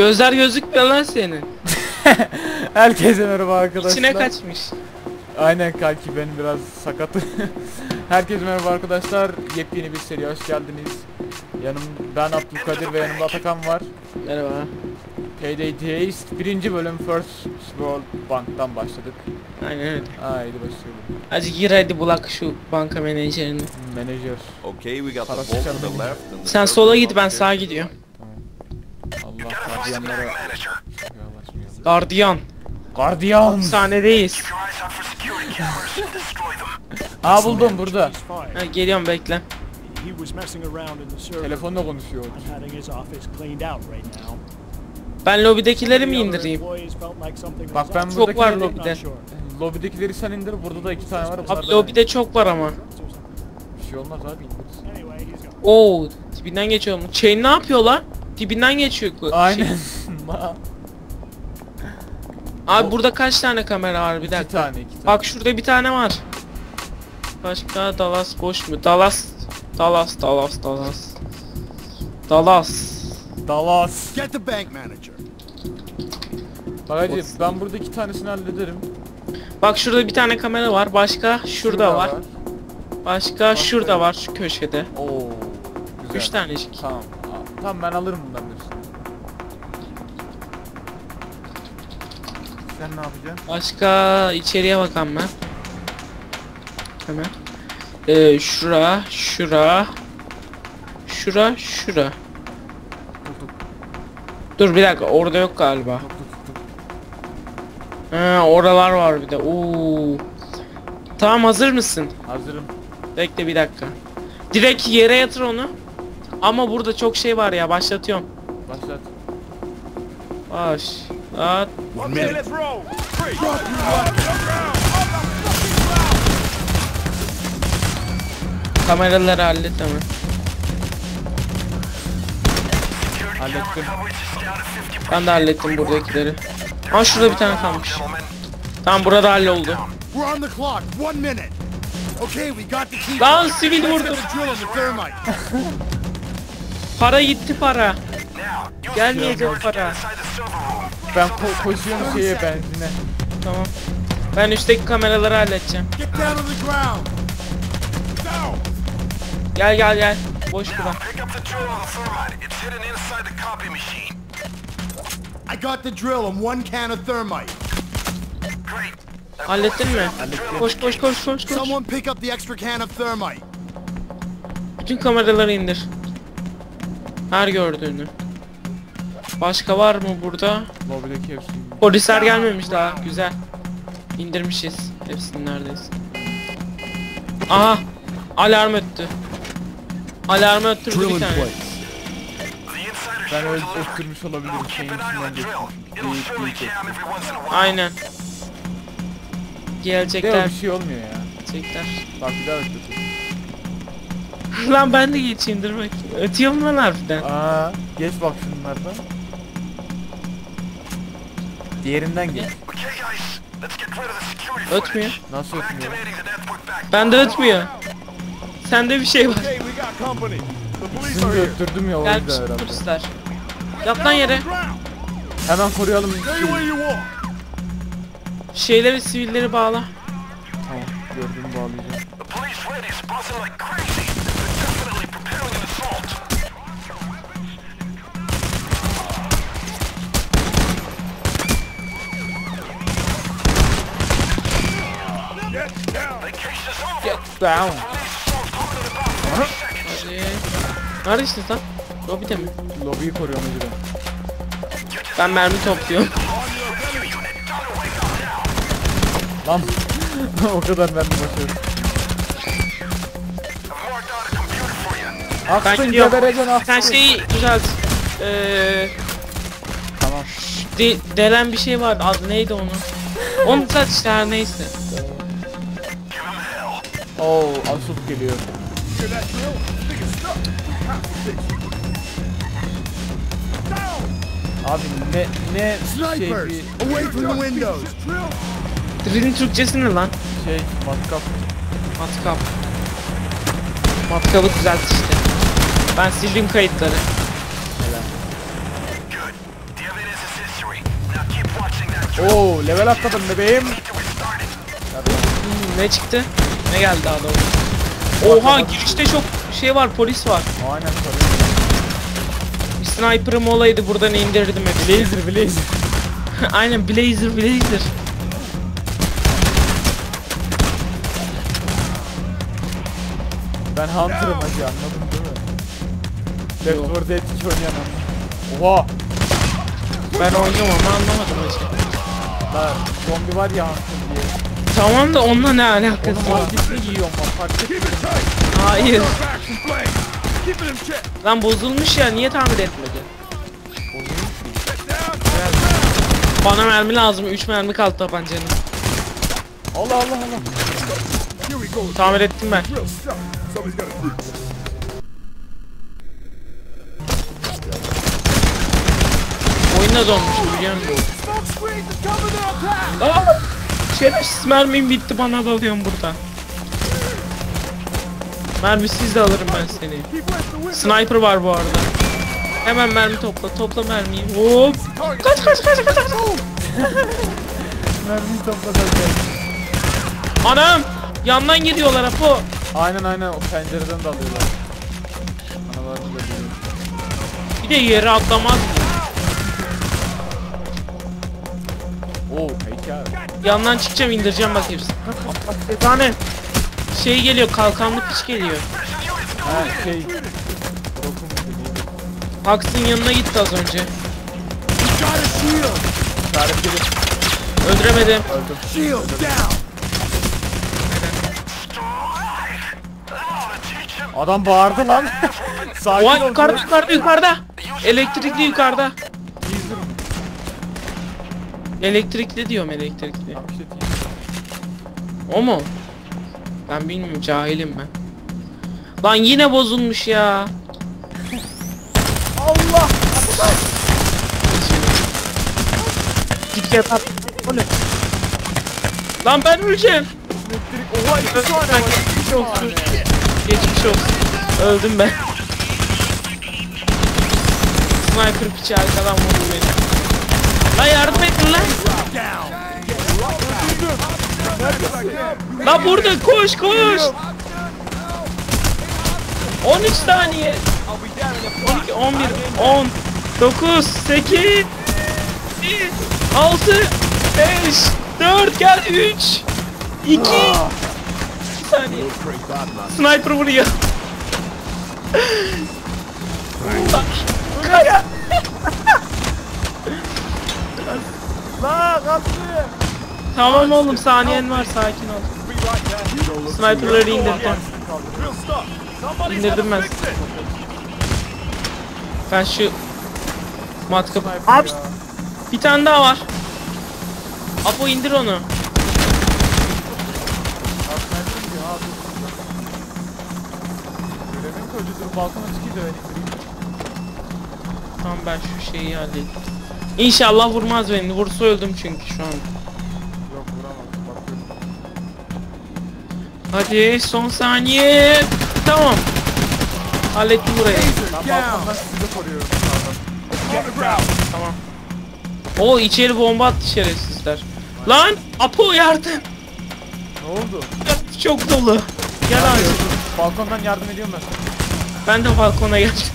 Gözler gözükmüyor lan senin. Herkese merhaba arkadaşlar. İçine kaçmış. Aynen kanki ben biraz sakatım. Herkese merhaba arkadaşlar. Yepyeni bir seriye hoş geldiniz. Yanım ben Abdülkadir ve yanımda Atakan var. Merhaba. Payday Days birinci bölüm First World Bank'tan başladık. Aynen öyle. Haydi başlayalım. Hadi gir hadi bulak şu banka menajerini. Menajer. Okay, we got the vault to the left Sen sola git ben sağa gidiyorum. Allah gardiyanlara. Gardiyan. Gardiyan. Sahnedeyiz. Aa buldum burada. Ha, geliyorum bekle. Telefonla konuşuyor. Ben lobidekileri mi indireyim? Bak ben. Çok var lobide. Lobidekileri sen indir. Burada da iki tane var. Abi lobide çok var ama. Bir şey olmaz abi gone. Oo, dibinden geçiyor mu? Chain ne yapıyor lan? Dibinden geçiyor. Şey- Aynen. Abi burada kaç tane kamera var bir iki dakika. tane iki tane. Bak şurada bir tane var. Başka Dallas boş mu? Dallas. Dallas, Dallas, Dallas. Dallas. Dallas. Get the bank manager. Bak hacı ben burada iki tanesini hallederim. Bak şurada bir tane kamera var. Başka şurada var. Başka şurada var şu köşede. Oo. Güzel. Üç tanecik. Tamam. Tamam ben alırım bundan birisini. Sen ne yapacaksın? Başka içeriye bakalım ben. Hemen. Ee, şura, şura. Şura, şura. Dur bir dakika orada yok galiba. Ha, oralar var bir de. Oo. Tamam hazır mısın? Hazırım. Bekle bir dakika. Direkt yere yatır onu. Ama burada çok şey var ya başlatıyorum. Başlat. One minute. Kameraları hallet hemen. Hallettim. Ben de hallettim buradakileri. Aa şurada bir tane kalmış. Tamam burada halloldu. We're on the clock. One minute. Okay, we got the key. Lan sivil Let's Para gitti para. Gelmeyecek para. Ben ko koşuyorum şeye benzine. Tamam. Ben üstteki kameraları halledeceğim. Gel gel gel. Boş bırak. I got the drill and one can of thermite. Hallettin mi? Koş koş koş koş koş. Someone pick up the extra can of thermite. Bütün kameraları indir. Her gördüğünü. Başka var mı burada? Lobideki hepsini. Polisler gelmemiş daha. Güzel. İndirmişiz. Hepsini neredeyse. Aha. Alarm öttü. Alarm öttürdü Drill bir in tane. Ben öyle öttürmüş olabilirim. Şeyin içinden geçtim. Değil değil. Aynen. Gelecekler. bir şey olmuyor ya. Gelecekler. Bak bir daha öttürdüm. lan ben de geçeyim dur bakayım. Ötüyor mu lan harbiden? Aa, geç bak şunlardan. Diğerinden geç. Ötmüyor. Nasıl ötmüyor? Back. Bende ötmüyor. Sende bir şey var. Are here. öttürdüm ya o Gelmiş yüzden herhalde. polisler. Yat lan yere. Hemen koruyalım. Şeyleri sivilleri bağla. Tamam, gördüğümü bağlayacağım. The police buzzing like crazy. Over. Down. Hadi. Neredesin lan? Lobide mi? Lobiyi koruyorum hacı ben. Mermi topluyorum. Lan. o kadar for you. Ben Aksın gidiyorum. gebereceksin aksın. Sen şeyi düzelt. Eee... Tamam. De, delen bir şey vardı. Adı neydi onun? Onu düzelt işte her neyse. Oo, Asup geliyor. Abi ne ne şey Snipers, bir away from the windows. Just drill. Drill'in Türkçesi ne lan? şey matkap. Matkap. Matkabı düzelt işte. Ben sildim kayıtları. Oo level atladım bebeğim. Hmm, ne çıktı? Ne geldi daha doğrusu? Oha girişte çok şey var polis var. Aynen tabii. Bir sniper'ım olaydı buradan indirdim hepsini. Blazer blazer. Aynen blazer blazer. Ben Hunter'ım hacı anladın değil mi? Left 4 Dead 2 oynayan. Oha. Ben oynuyorum ama anlamadım hacı. Zombi var ya Hunter diye. Tamam da onunla ne alakası var? maskesini giyiyorum ben fark etmedim. Hayır. Back from flames. Keep it in check. Lan bozulmuş ya niye tamir etmedi? Bana mermi lazım 3 mermi kaldı tabancanın. Allah Allah Allah. Tamir ettim ben. Oyunda donmuş biliyor musun? Şerefsiz mermim bitti bana dalıyorum burada. Mermisiz de alırım ben seni. Sniper var bu arada. Hemen mermi topla, topla mermiyi. Hop! Kaç kaç kaç kaç kaç! Mermiyi topladım ben. Anam! Yandan gidiyorlar Apo. Aynen aynen o pencereden de alıyorlar. Analarını da biliyorum. Bir de yere atlamaz. Oo. Yandan çıkacağım indireceğim bak hepsini. Bir tane şey geliyor kalkanlı piç geliyor. Ha şey. Hux'ın yanına gitti az önce. İşaret gelip Öldüremedim. öldüm. Adam bağırdı lan. Sakin Oha ol. yukarıda yukarıda yukarıda. Elektrikli yukarıda. Elektrikli diyorum elektrikli. O mu? Ben bilmiyorum cahilim ben. Lan yine bozulmuş ya. Allah! Git yat at. O ne? Lan ben öleceğim. Elektrik. Oha iki tane var. Geçmiş olsun. Geçmiş olsun. Öldüm ben. Sniper piçi arkadan vurdu beni. Lan yardım edin lan. Lan burada koş koş. 13 saniye. 12, 11, 10, 9, 8, 7, 6, 5, 4, gel 3, 2, saniye. Sniper vuruyor. Kaya. La kalktı. Tamam oğlum saniyen var sakin ol. Sniperları indirdim. İndirdim ben. Ben şu matkap... Abi bir tane daha var. Apo indir onu. Tamam ben şu şeyi halledeyim. İnşallah vurmaz beni. Vursa öldüm çünkü şu an. Yok vuramadım bakıyorum. Hadi son saniye. Tamam. Hallettim burayı. Ben balkondan sizi koruyorum. Tamam. O içeri bomba attı şerefsizler. Lan Apo yardım. Ne oldu? Çok dolu. Gel abi. Balkondan yardım ediyorum ben. Ben de balkona geldim.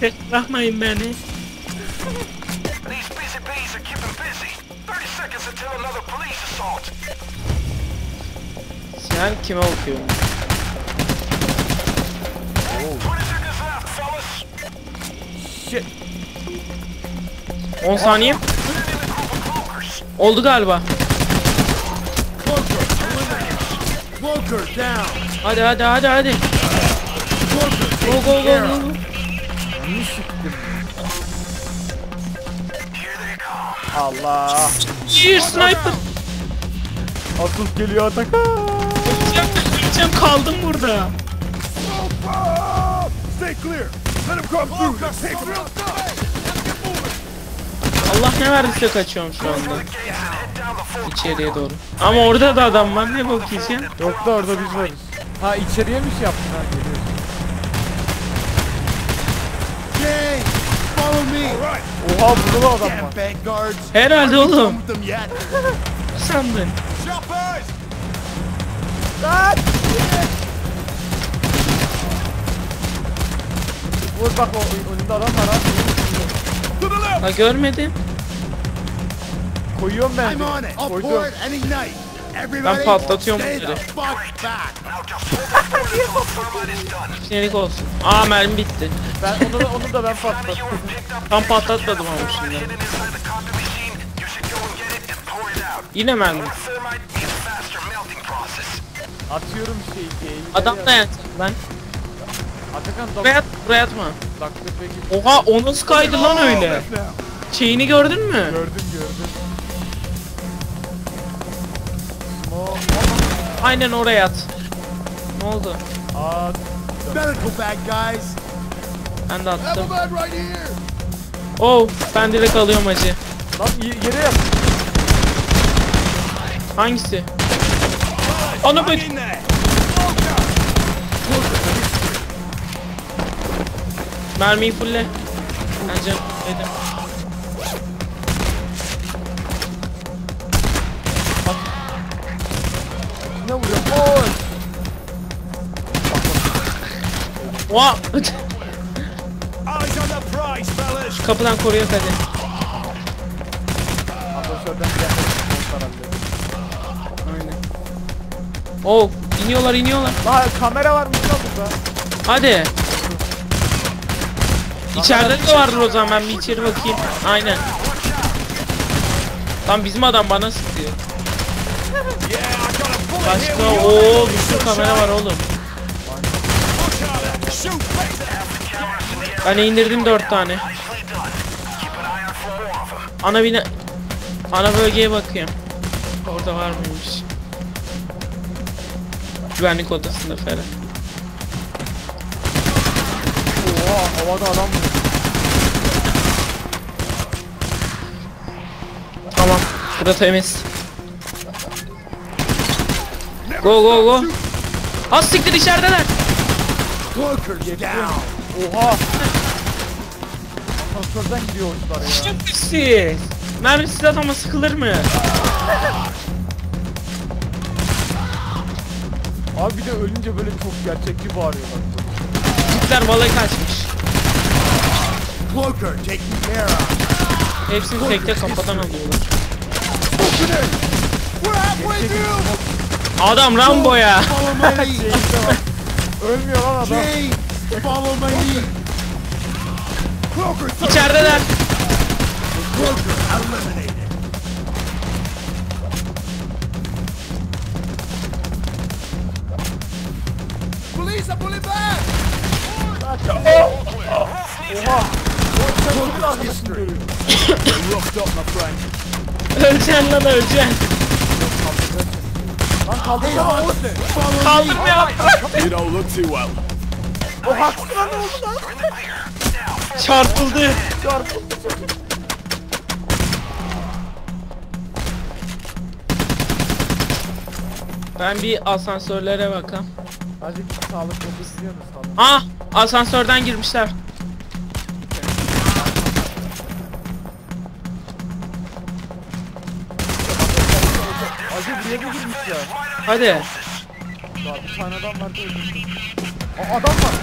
Tek bırakmayın beni. Sen kime bakıyorsun? 20 seconds left, fellas. Shit. 10 saniye. Oldu galiba. Hadi hadi hadi hadi. Go go go go. Allah. Bir sniper. Asus geliyor Atakan. Öleceğim, öleceğim kaldım burada. Stay clear. Let him come through. Allah ne verdiyse kaçıyorum şu anda. İçeriye doğru. Ama orada da adam var ne bakıyorsun? Yok da orada biz varız. Ha içeriye mi şey yaptın ha geliyorsun? Jay, follow me. Oha burada da adam var. Herhalde oğlum. Sandın. Lan! Vur bak o önünde adam var ha. Ha görmedim. Koyuyorum ben. Koydum. Everybody, patlatıyorum bunları. Sinirlik olsun. Aa mermi bitti. Ben onu da, onu da ben patlattım. Tam patlatmadım ama şimdi. Yine mermi. Atıyorum şey diye. Adam da yansın lan. Atakan da Buraya at, buraya atma. Oha o nasıl kaydı lan öyle? Şeyini gördün mü? Gördüm gördüm. Aynen oraya at. Ne oldu? Aa, Medical bag, guys. Ben de attım. Oh ben direkt alıyorum acı. lan yere yap. Hangisi? Onu there! Mermiyi fulle. Bence dedim. Oha! Fellas! Kapıdan koruyor gelmek herhalde. Aynen. Oh iniyorlar iniyorlar. Lan kamera varmış lan burada. Hadi. İçeride de vardır o zaman ben bir içeri bakayım. Aynen. Lan bizim adam bana sıkıyor. Başka o your bir sürü enemy, kamera var oğlum. Push harder! Shoot better! Ben indirdim dört tane. Nicely done. Keep an eye out for more of them. Ana bina... Ana bölgeye bakıyorum. Orada var mıymış? Güvenlik odasında falan. Oha havada adam. Tamam. Burada temiz. Go go go. Az siktir içerideler. Oha. Asansörden gidiyor oyuncular ya. Şerefsiz. Mermisiz adama sıkılır mı? Abi bir de ölünce böyle çok gerçekçi bağırıyorlar. Tipler balayı kaçmış. Cloaker taken care of. Hepsini tekte kafadan alıyorlar. We're halfway through. Adam Rambo ya. Follow my lead. Ölmüyor lan adam. James, follow my lead. Cloaker, İçerideler. Cloaker eliminated. Police, I'm pulling back. History. Roughed up, my friend. Öleceksin lan öleceksin. Lan kaldırsana. Follow me. Kaldırma ya. You don't look too well. O haksız lan oldu lan? Çarpıldı. Çarpıldı. Ben bir asansörlere bakam. Azıcık sağlık mu sağlık? Ah asansörden girmişler. Acı buraya mı girmişler? Hadi. Ya bir tane adam var mi? Aa adam var.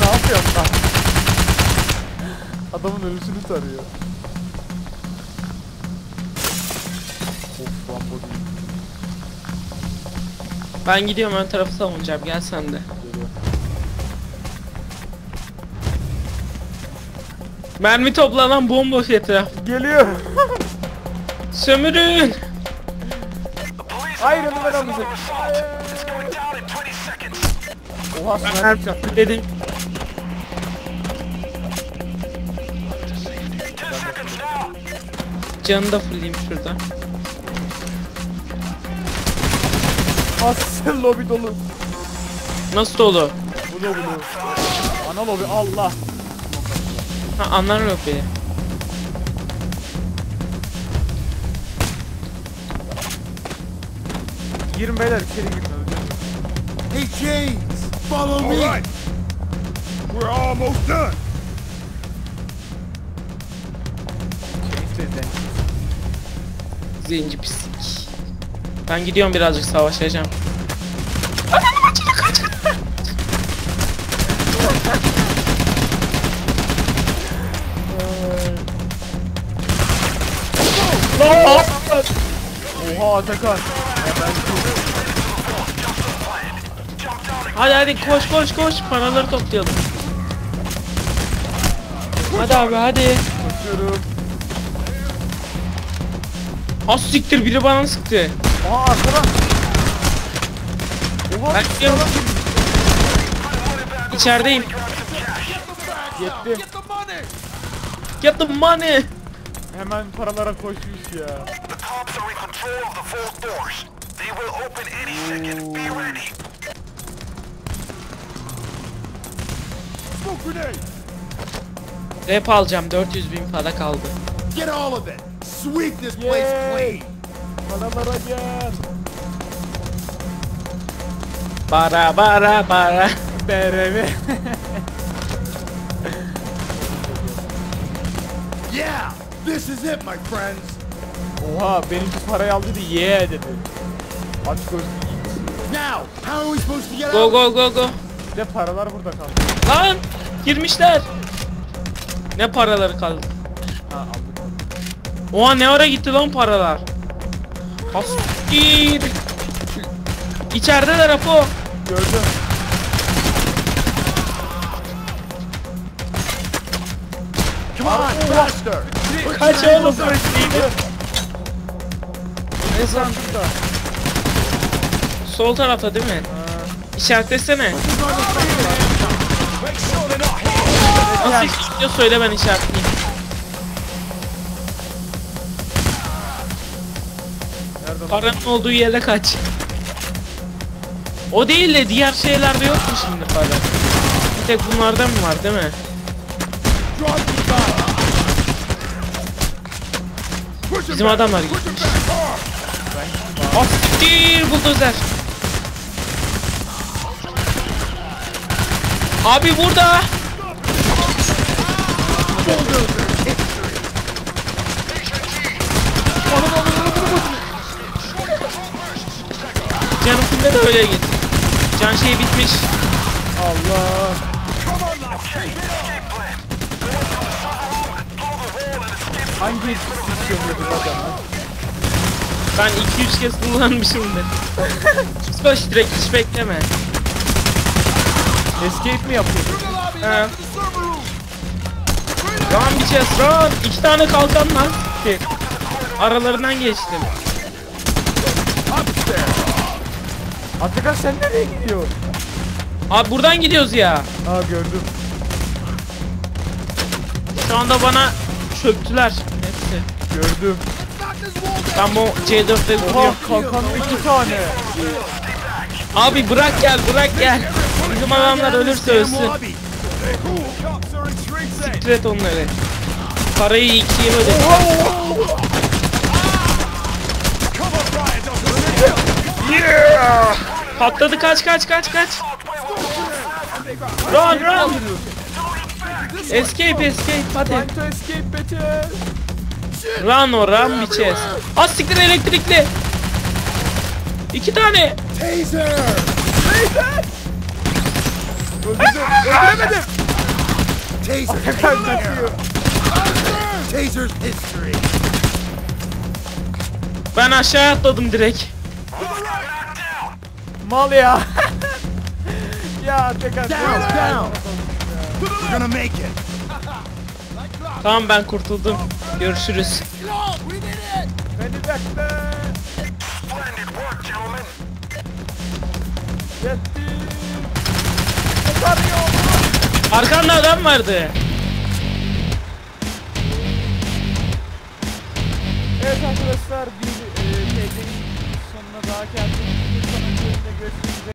Ne yapıyorsun lan? Adamın ölüsünü tarıyor. Of Rambo değil. Ben gidiyorum ön tarafı savunacağım. Gel sen de. Mermi toplanan bomboş etraf. Geliyor. Sömürün. Hayır, lan in 20 seconds. Oha çaktı. Dedim. 10 seconds now. Canını da fullleyeyim şurada. Asıl lobi dolu. Nasıl dolu? Bu da bu. Ana lobi Allah. Ha anlar yok beni. Girin beyler içeri girin öleceğim. Hey, James, follow All me. right. We're almost done. Zenci pislik. Ben gidiyorum birazcık savaşacağım. Oha Atakan. Hadi hadi koş koş koş paraları toplayalım. Hadi abi hadi. Koşuyorum. Az siktir biri bana sıktı. Aha arkadan. Oha Ben gidiyorum. İçerideyim. yetti. Get the money. Hemen paralara koşmuş ya. The cops are in control of the vault doors. They will open any second. Be ready. Smoke grenade. Rap alacağım 400 bin para kaldı. Get all of it. Sweep this place Yay. clean. Paralara gel. Para para para. BRV. Yeah, this is it, my friends. Oha benimki parayı aldı dedi yeah dedi. Aç gözlü. Now, how are we supposed to get Go out? go go go. Bir de paralar burada kaldı. Lan girmişler. Ne paraları kaldı? Ha aldık. Oha ne ara gitti lan paralar? Hastir. İçerideler Apo. Gördüm. Come on, faster. Kaç oğlum? Ne sandıkta? Sol tarafta değil mi? İşaretlesene. Nasıl gidiyor söyle ben işaretleyeyim. Paranın olduğu yere kaç. O değil de diğer şeylerde yok mu şimdi para? Bir tek bunlardan mı var değil mi? Bizim adamlar gitmiş. Astir buldozer. Abi burada. Canım filmde de öyle git. Can şey bitmiş. Allah. Hangi istiyordu adam? Ben 2-3 kez kullanmışımdır. Koş direkt hiç bekleme. Escape mi yapıyordu? He. Run bitches run. İki tane kalkan var. Aralarından geçtim. Atakan sen nereye gidiyorsun? Abi buradan gidiyoruz ya. Aa gördüm. Şu anda bana çöktüler. Hepsi. Gördüm. Ben bu C4'te Oha vuruyorum. kalkan iki tane. Abi bırak gel bırak gel. Bizim adamlar ölürse ölsün. Tret onları. Parayı ikiye ödedim. Patladı kaç kaç kaç kaç. Run run. Escape escape hadi. Time to escape better. Run o run bitches. Az siktir elektrikli. İki tane. Taser. Öldüremedim. Taser. Kaçıyor. Taser's history. Ben aşağı atladım direkt. Mal ya. ya Atakan. Down, down. We're gonna make it. Tamam ben kurtuldum. Görüşürüz. Beni bekle. Arkanda adam vardı. Evet arkadaşlar bir e, sonuna daha geldik. Bir sonraki bölümde görüşmek.